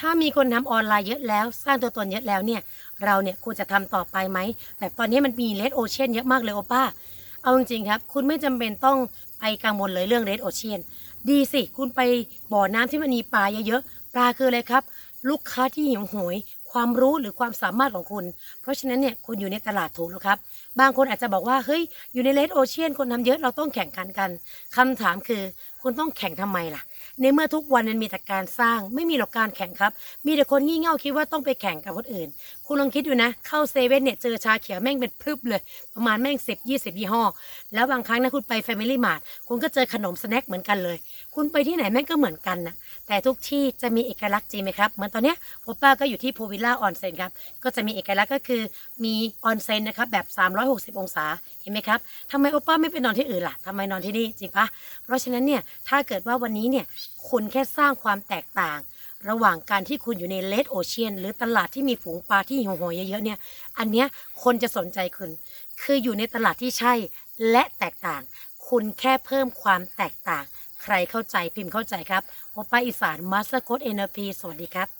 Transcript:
ถ้ามีคนทำออนไลน์เยอะแล้ว สร้างตัวตนเยอะแล้วเนี่ย เราเนี่ยควรจะทำต่อไปไหมแบบตอนนี้มันมีเลดโอเชียนเยอะมากเลยโอป้า เอาจริงๆครับ คุณไม่จำเป็นต้องไปกังวลเลยเรื่องเลดโอเชียนดีสิคุณไปบ่อน้ำที่มันมีปลาเยอะๆปลาคืออะไรครับ ลูกค้าที่หิวโหย ความรู้หรือความสามารถของคุณ เพราะฉะนั้นเนี่ยคุณอยู่ในตลาดถูกแล้วครับ บางคนอาจจะบอกว่าเฮ้ยอยู่ในเลดโอเชียนคนทำเยอะเราต้องแข่งขันกันคำถามคือ คุณต้องแข่งทำไมล่ะ ในเมื่อทุกวันมันมีแต่การสร้าง ไม่มีหรอกการแข่งครับ มีแต่คนงี่เง่าคิดว่าต้องไปแข่งกับคนอื่น คุณลองคิดดูนะ เข้าเซเว่นเนี่ยเจอชาเขียวแม่งเป็นพรึบเลย ประมาณแม่งสิบยี่สิบยี่ห้อ แล้วบางครั้งนะคุณไป Family Mart คุณก็เจอขนมสแน็คเหมือนกันเลย คุณไปที่ไหนแม่งก็เหมือนกันนะแต่ทุกที่จะมีเอกลักษณ์จริงไหมครับเหมือนตอนเนี้ยโอป้าก็อยู่ที่พูวิลล่าออนเซนครับก็จะมีเอกลักษณ์ก็คือมีออนเซนนะครับแบบ 360 องศาเห็นไหมครับทำไมโอป้าไม่ไปนอนที่อื่นล่ะทำไมนอนที่นี่จริงปะเพราะฉะนั้นเนี่ยถ้าเกิดว่าวันนี้เนี่ยคุณแค่สร้างความแตกต่าง ระหว่างการที่คุณอยู่ในเลดโอเชียนหรือตลาดที่มีฝูงปลาที่หัวหัวเยอะๆเนี่ย อันเนี้ยคนจะสนใจคุณ คืออยู่ในตลาดที่ใช่และแตกต่าง คุณแค่เพิ่มความแตกต่าง ใครเข้าใจพิมพ์เข้าใจครับโอป้าอีสานมาสเตอร์โค้ดเอเนพีสวัสดีครับ